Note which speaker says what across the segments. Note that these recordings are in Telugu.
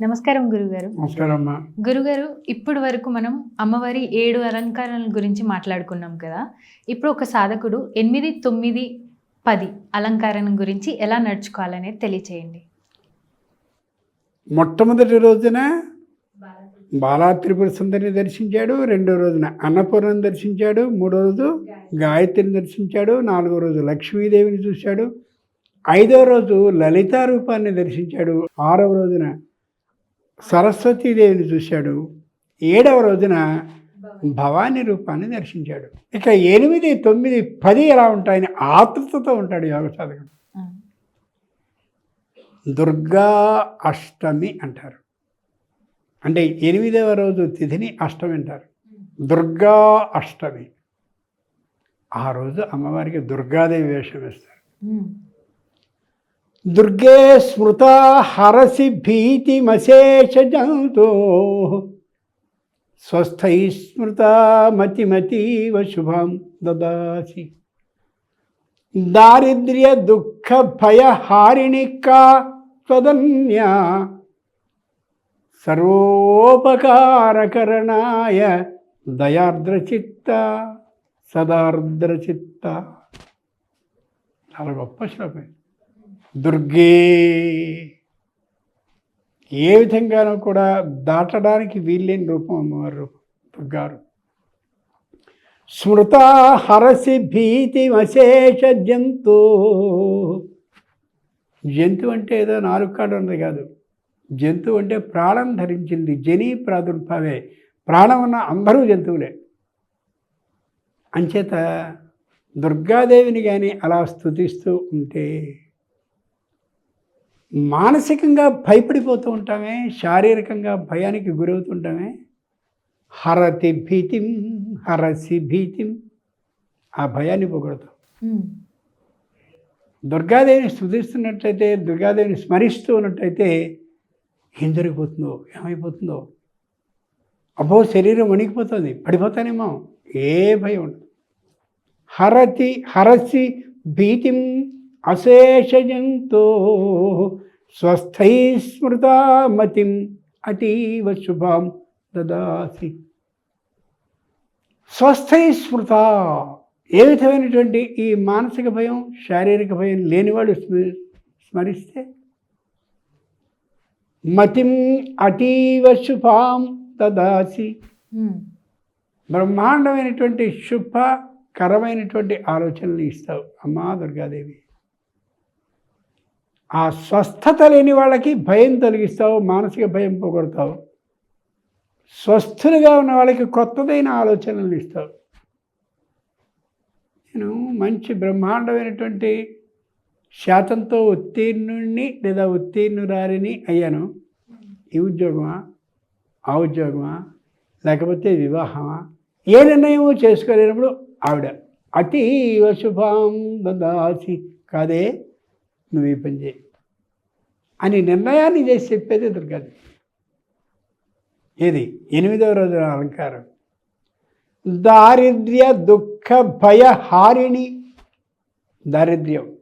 Speaker 1: నమస్కారం గురుగారు.
Speaker 2: నమస్కారం అమ్మా
Speaker 1: గురుగారు ఇప్పటి వరకు మనం అమ్మవారి ఏడు అలంకారాల గురించి మాట్లాడుకున్నాం కదా. ఇప్పుడు ఒక సాధకుడు ఎనిమిది తొమ్మిది పది అలంకారం గురించి ఎలా నడుచుకోవాలనేది తెలియచేయండి.
Speaker 2: మొట్టమొదటి రోజున బాలా త్రిపుర సుందరిని దర్శించాడు రెండో రోజున అన్నపూర్ణను దర్శించాడు మూడో రోజు గాయత్రిని దర్శించాడు నాలుగో రోజు లక్ష్మీదేవిని చూశాడు ఐదో రోజు లలితా రూపాన్ని దర్శించాడు ఆరవ రోజున సరస్వతీదేవిని చూశాడు. ఏడవ రోజున భవానీ రూపాన్ని దర్శించాడు. ఇక ఎనిమిది తొమ్మిది పది ఎలా ఉంటాయని ఆతృతతో ఉంటాడు యోగ సాధకుడు దుర్గా అష్టమి అంటారు. అంటే ఎనిమిదవ రోజు తిథిని అష్టమి అంటారు. దుర్గా అష్టమి. ఆ రోజు అమ్మవారికి దుర్గాదేవి వేషం వేస్తారు.
Speaker 1: ఉమ్,
Speaker 2: దుర్గే స్మృత హరసి భీతిమశేష జంతో స్వస్థై స్మృత మతిమతీవ శుభం దదాసి దారిద్ర్య దుఃఖ భయ హారిణికా త్వదన్యా సర్వోపకారకరణాయ దయార్ద్రచిత్త సదార్ద్రచిత్త చాలా గొప్ప శ్లోకం ఇది. దుర్గే. ఏ విధంగానూ కూడా దాటడానికి వీల్లేని రూపం అమ్మవారి రూపం దుర్గారు స్మృత హరసి భీతి అశేష జంతు. జంతు అంటే ఏదో నాలుగు కాడు ఉన్నది కాదు. జంతువు అంటే ప్రాణం ధరించింది. జని ప్రాదుర్భావే. ప్రాణం ఉన్న అందరూ జంతువులే. అంచేత దుర్గాదేవిని కానీ అలా స్థుతిస్తూ ఉంటే మానసికంగా భయపడిపోతూ ఉంటామే శారీరకంగా భయానికి గురవుతుంటామే హరతి భీతిం హరసి భీతిం ఆ భయాన్ని పొగడతాం. దుర్గాదేవిని స్థుతిస్తున్నట్లయితే దుర్గాదేవిని స్మరిస్తూ ఉన్నట్లయితే ఏం జరిగిపోతుందో ఏమైపోతుందో. అబ్బో శరీరం వణికిపోతుంది పడిపోతానేమో ఏ భయం ఉండదు. హరతి హరసి భీతిం అశేషజంతో స్వస్థై స్మృత మతిం అతీవ శుభాం దదాసి. స్వస్థై స్మృత ఏ విధమైనటువంటి ఈ మానసిక భయం శారీరక భయం లేనివాడు స్మ- స్మరిస్తే? మతిం అతీవ శుభాం దదాసి. బ్రహ్మాండమైనటువంటి శుభకరమైనటువంటి ఆలోచనలు ఇస్తావు. అమ్మా దుర్గాదేవి. ఆ స్వస్థత లేని వాళ్ళకి భయం తొలగిస్తావు మానసిక భయం పోగొడతావు. స్వస్థులుగా ఉన్న వాళ్ళకి కొత్తదైన ఆలోచనలు ఇస్తావు. నేను మంచి బ్రహ్మాండమైనటువంటి శాతంతో ఉత్తీర్ణుణ్ణి లేదా ఉత్తీర్ణురారిని అయ్యాను. ఈ ఉద్యోగమా? ఆ ఉద్యోగమా? లేకపోతే వివాహమా? ఏ నిర్ణయం చేసుకోలేనప్పుడు ఆవిడ అతి వశుభాం దాసి కాదే నువ్వు ఈ పని చేయి. అని నిర్ణయాన్ని చేసి చెప్పేది దుర్గాది ఏది? ఎనిమిదవ రోజు అలంకారం. దారిద్ర్య దుఃఖ భయ హారిణి దారిద్ర్యం.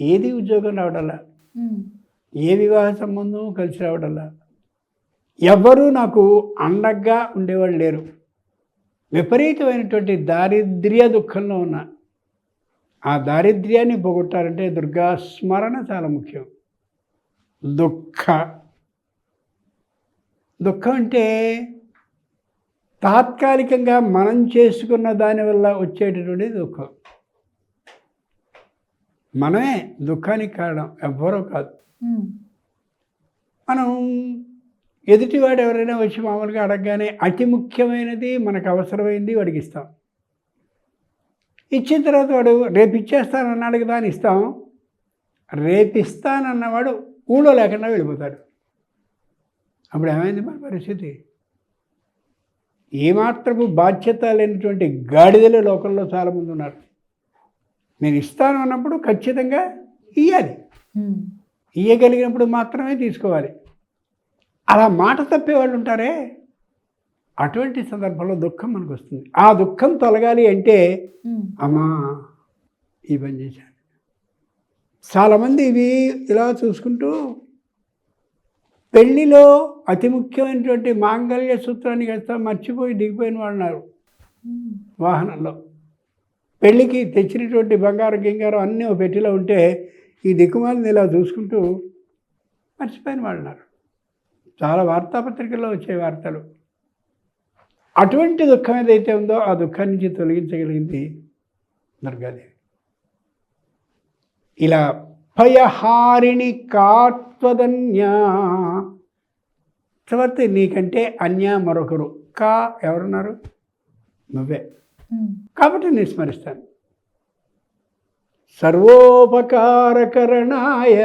Speaker 2: ఏది ఉద్యోగం రావడల్లా ఏ వివాహ సంబంధం కలిసి రావడల్లా ఎవ్వరూ నాకు అండగా ఉండేవాళ్ళు లేరు. విపరీతమైనటువంటి దారిద్ర్య దుఃఖంలో ఉన్నా. ఆ దారిద్ర్యాన్ని పోగొట్టాలంటే దుర్గా స్మరణ చాలా ముఖ్యం. దుఃఖ. దుఃఖం అంటే తాత్కాలికంగా మనం చేసుకున్న దానివల్ల వచ్చేటటువంటి దుఃఖం. మనమే దుఃఖానికి కారణం ఎవ్వరూ కాదు. మనం ఎదుటివాడు ఎవరైనా వచ్చి మామూలుగా అడగగానే అతి ముఖ్యమైనది మనకు అవసరమైంది వాడికి ఇస్తాం ఇచ్చిన తర్వాత వాడు రేపు ఇచ్చేస్తానన్నాడు కదా అని ఇస్తాం. రేపు ఇస్తానన్నవాడు ఊళ్ళో లేకుండా వెళ్ళిపోతాడు. అప్పుడు ఏమైంది మన పరిస్థితి? ఏమాత్రపు బాధ్యత లేనటువంటి గాడిదలు లోకంలో చాలామంది ఉన్నారు. నేను ఇస్తాను అన్నప్పుడు ఖచ్చితంగా ఇయ్యాలి. ఇయ్యగలిగినప్పుడు మాత్రమే తీసుకోవాలి. అలా మాట తప్పేవాళ్ళు ఉంటారే? అటువంటి సందర్భంలో దుఃఖం మనకు వస్తుంది ఆ దుఃఖం తొలగాలి అంటే అమ్మా ఈ పని చేశాను చాలామంది ఇవి ఇలా చూసుకుంటూ పెళ్ళిలో అతి ముఖ్యమైనటువంటి మాంగళ్య సూత్రాన్ని కడతా మర్చిపోయి దిగిపోయిన వాళ్ళు ఉన్నారు. వాహనంలో. పెళ్ళికి తెచ్చినటువంటి బంగారం గింగారం అన్నీ ఒక పెట్టిలో ఉంటే ఈ దిక్కుమాలిని ఇలా చూసుకుంటూ మర్చిపోయిన వాళ్ళు ఉన్నారు. చాలా వార్తాపత్రికల్లో వచ్చే వార్తలు. అటువంటి దుఃఖం ఏదైతే ఉందో ఆ దుఃఖం నుంచి తొలగించగలిగింది దుర్గాదేవి. ఇలా భయహారిణి కాత్వదన్యా. తర్వాత నీకంటే అన్య మరొకరు. కా ఎవరున్నారు? నువ్వే. కాబట్టి నేను స్మరిస్తాను. సర్వోపకారకరణాయ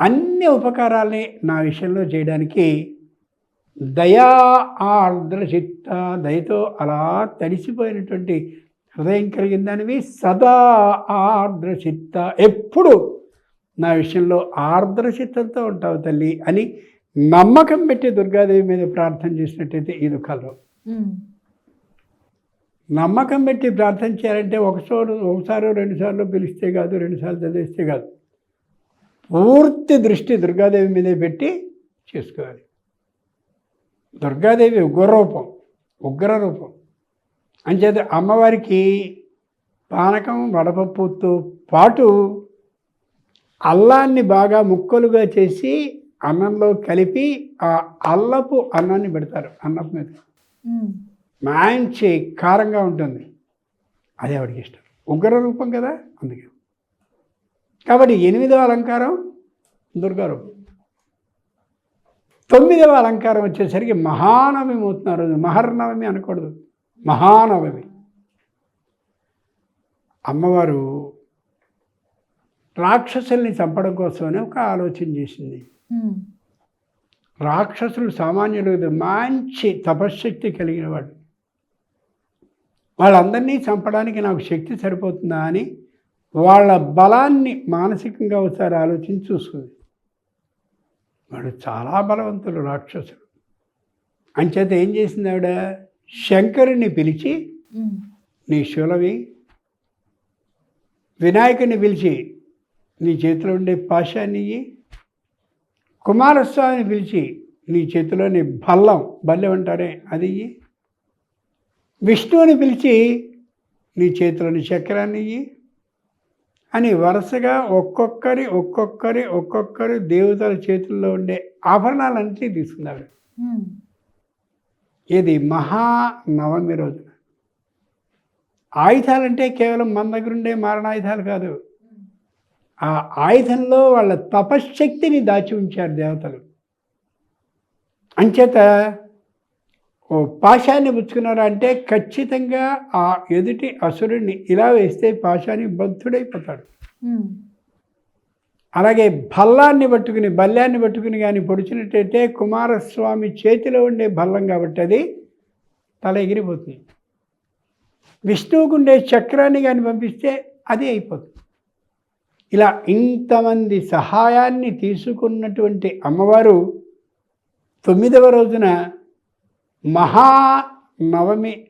Speaker 2: అన్ని ఉపకారాల్ని నా విషయంలో చేయడానికి దయా ఆర్ద్ర చిత్త దయతో అలా తడిసిపోయినటువంటి హృదయం కలిగిన దానివి సదా ఆర్ద్ర చిత్త ఎప్పుడు నా విషయంలో ఆర్ద్ర చిత్తంతో ఉంటావు తల్లి అని నమ్మకం పెట్టి దుర్గాదేవి మీద ప్రార్థన చేసినట్టయితే ఈ దుఃఖాలు. నమ్మకం పెట్టి ప్రార్థన చేయాలంటే ఒకసారి ఒకసారి రెండుసార్లు పిలిస్తే కాదు రెండుసార్లు చదివిస్తే కాదు. పూర్తి దృష్టి దుర్గాదేవి మీదే పెట్టి చేసుకోవాలి. దుర్గాదేవి ఉగ్రరూపం ఉగ్ర రూపం అంచేత అమ్మవారికి పానకం వడపప్పుతో పాటు అల్లాన్ని బాగా ముక్కలుగా చేసి అన్నంలో కలిపి ఆ అల్లపు అన్నాన్ని పెడతారు అన్నపు మీద. మంచి కారంగా ఉంటుంది. అదే ఆవిడకి ఇష్టం. ఉగ్ర రూపం కదా అందుకే. కాబట్టి ఎనిమిదవ అలంకారం దుర్గా రూపం తొమ్మిదవ అలంకారం వచ్చేసరికి మహానవమి అవుతున్నారు. మహర్నవమి అనకూడదు. మహానవమి. అమ్మవారు రాక్షసుల్ని చంపడం కోసమని ఒక ఆలోచన చేసింది. రాక్షసులు సామాన్యులు మంచి తపశ్శక్తి కలిగిన వాడు వాళ్ళందరినీ చంపడానికి నాకు శక్తి సరిపోతుందా అని వాళ్ళ బలాన్ని మానసికంగా ఒకసారి ఆలోచించి చూసుకుంది. వాడు చాలా బలవంతులు రాక్షసులు అంచేత ఏం చేసింది ఆవిడ శంకరుని పిలిచి. నీ శూలవి వినాయకుని పిలిచి నీ చేతిలో ఉండే పాశాన్ని కుమారస్వామిని పిలిచి నీ చేతిలోని భల్లం బల్లెం అంటారే అది విష్ణువుని పిలిచి నీ చేతిలోని చక్రాన్ని అని వరుసగా ఒక్కొక్కరి ఒక్కొక్కరి ఒక్కొక్కరి దేవతల చేతుల్లో ఉండే ఆభరణాలన్నింటినీ ఆవిడ
Speaker 1: ఉమ్.
Speaker 2: ఇది మహానవమి రోజున ఆయుధాలంటే కేవలం మన దగ్గర ఉండే మారణాయుధాలు కాదు. ఆ ఆయుధంలో వాళ్ళ తపశ్శక్తిని దాచి ఉంచారు దేవతలు. అంచేత ఓ పాశాన్ని పుచ్చుకున్నారు అంటే ఖచ్చితంగా ఆ ఎదుటి అసురుణ్ణి ఇలా వేస్తే పాశాన్ని బద్ధుడైపోతాడు
Speaker 1: ఉమ్.
Speaker 2: అలాగే భల్లాన్ని పట్టుకుని బల్లాన్ని పట్టుకుని కానీ పొడిచినట్టయితే కుమారస్వామి చేతిలో ఉండే భల్లం కాబట్టి అది తల ఎగిరిపోతుంది విష్ణువుకు ఉండే చక్రాన్ని కానీ పంపిస్తే అది అయిపోతుంది. ఇలా ఇంతమంది సహాయాన్ని తీసుకున్నటువంటి అమ్మవారు తొమ్మిదవ రోజున మహానవమి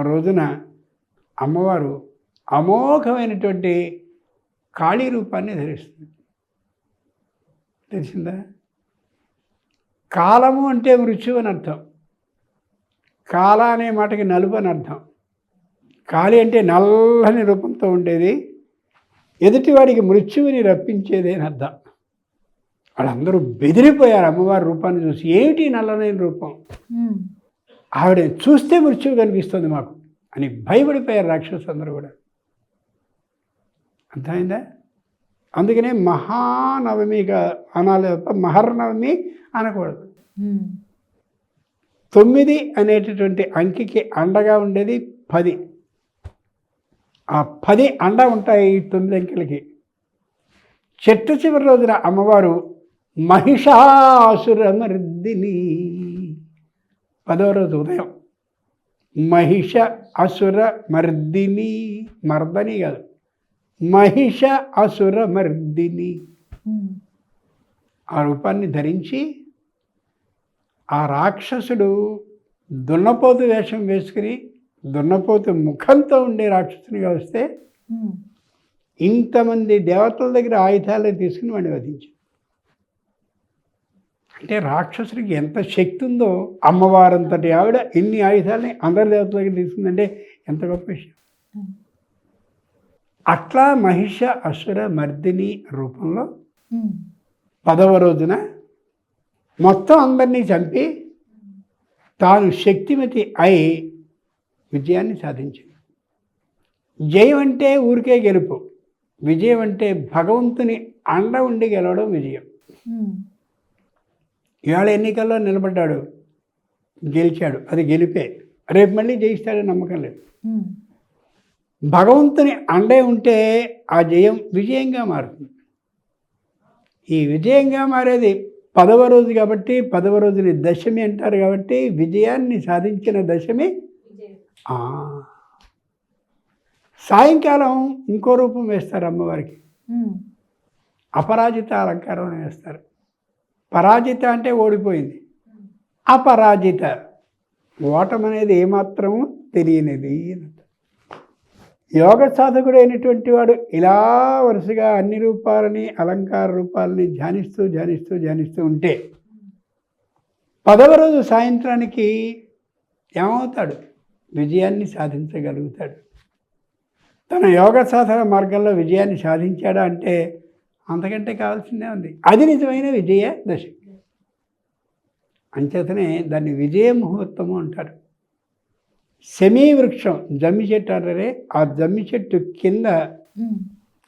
Speaker 2: రోజున అమ్మవారు అమోఘమైనటువంటి కాళీ రూపాన్ని ధరిస్తుంది. తెలిసిందా? కాలము అంటే మృత్యు అని అర్థం. కాల అనే మాటకి నలుపు అని అర్థం. కాళి అంటే నల్లని రూపంతో ఉండేది. ఎదుటివాడికి మృత్యువుని రప్పించేది అని అర్థం. వాళ్ళందరూ బెదిరిపోయారు అమ్మవారి రూపాన్ని చూసి. ఏమిటి నల్లనైన రూపం? ఆవిడ చూస్తే మృత్యువు కనిపిస్తుంది మాకు అని భయపడిపోయారు రాక్షసులందరూ కూడా. అర్థమైందా? అందుకనే మహానవమిగా అనాలి తప్ప మహర్నవమి అనకూడదు. తొమ్మిది అనేటటువంటి అంకికి అండగా ఉండేది పది. ఆ పది అండ ఉంటాయి ఈ తొమ్మిది అంకెలకి. చెట్టు చివరి రోజున అమ్మవారు మహిషాసురమర్దిని పదో రోజు ఉదయం మహిష అసుర మర్దిని మర్దని కాదు మహిష అసుర మర్దిని. ఆ రూపాన్ని ధరించి ఆ రాక్షసుడు దున్నపోతు వేషం వేసుకుని దున్నపోతు ముఖంతో ఉండే రాక్షసునిగా వస్తే. ఇంతమంది దేవతల దగ్గర ఆయుధాలు తీసుకుని వాడిని వధించాడు అంటే రాక్షసుడికి ఎంత శక్తి ఉందో అమ్మవారంతటి ఆవిడ ఇన్ని ఆయుధాలని అందరి దేవతలకి తీసుకుందంటే ఎంత గొప్ప విషయం. అట్లా మహిష అసుర మర్దిని రూపంలో పదవ రోజున మొత్తం అందరినీ చంపి తాను శక్తిమతి అయి విజయాన్ని సాధించింది. జయం అంటే ఊరికే గెలుపు విజయం అంటే భగవంతుని అండ ఉండి గెలవడం విజయం. ఇవాళ ఎన్నికల్లో నిలబడ్డాడు గెలిచాడు. అది గెలిపే. రేపు మళ్ళీ జయిస్తాడని నమ్మకం లేదు. భగవంతుని అండే ఉంటే ఆ జయం విజయంగా మారుతుంది. ఈ విజయంగా మారేది పదవ రోజు కాబట్టి పదవ రోజుని దశమి అంటారు కాబట్టి విజయాన్ని సాధించిన దశమి. సాయంకాలం ఇంకో రూపం వేస్తారు అమ్మవారికి. అపరాజిత అలంకారం వేస్తారు. పరాజిత అంటే ఓడిపోయింది. అపరాజిత. ఓటం అనేది ఏమాత్రం తెలియనిది. యోగ సాధకుడు అయినటువంటి వాడు ఇలా వరుసగా అన్ని రూపాలని అలంకార రూపాలని ధ్యానిస్తూ ధ్యానిస్తూ ధ్యానిస్తూ ఉంటే పదవ రోజు సాయంత్రానికి ఏమవుతాడు? విజయాన్ని సాధించగలుగుతాడు. తన యోగ సాధన మార్గంలో విజయాన్ని సాధించాడా అంటే అంతకంటే కావాల్సిందే ఉంది. అది నిజమైన విజయ దశ. అంచేతనే దాన్ని విజయ ముహూర్తము అంటారు. శమీ వృక్షం జమ్మి చెట్టు అంటారే ఆ జమ్మి చెట్టు కింద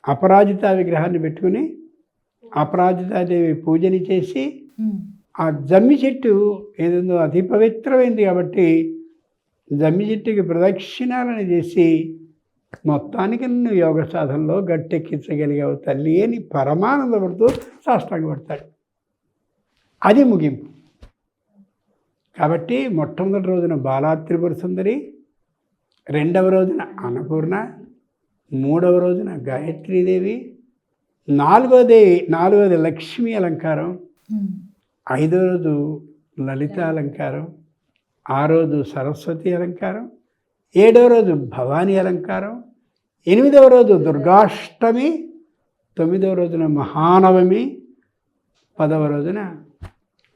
Speaker 2: అపరాజిత విగ్రహాన్ని పెట్టుకుని అపరాజితాదేవి పూజని చేసి ఆ జమ్మి చెట్టు ఏదో అతి పవిత్రమైంది కాబట్టి జమ్మి చెట్టుకి ప్రదక్షిణాలను చేసి మొత్తానికి నువ్వు యోగ సాధనలో గట్టెక్కించగలిగావు తల్లి అని పరమానందపడుతూ సాష్టాంగపడతాడు అది ముగింపు. కాబట్టి మొట్టమొదటి రోజున బాలాత్రిపుర సుందరి రెండవ రోజున అన్నపూర్ణ మూడవ రోజున గాయత్రీదేవి నాలుగోదేవి నాలుగోది లక్ష్మీ అలంకారం ఐదో రోజు లలిత అలంకారం ఆ రోజు సరస్వతి అలంకారం ఏడో రోజు భవానీ అలంకారం ఎనిమిదవ రోజు దుర్గాష్టమి తొమ్మిదవ రోజున మహానవమి పదవ రోజున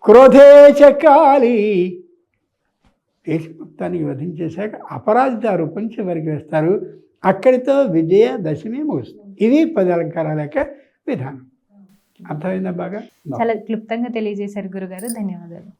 Speaker 2: క్రోధేచకాలి దేశ మొత్తానికి వధించేశాక అపరాజిత రూపం చివరికి వేస్తారు. అక్కడితో విజయ దశమి ముగుస్తుంది. ఇది పది అలంకారాల యొక్క విధానం. అర్థమైందా బాగా?
Speaker 1: చాలా క్లుప్తంగా తెలియజేశారు గురుగారు. ధన్యవాదాలు.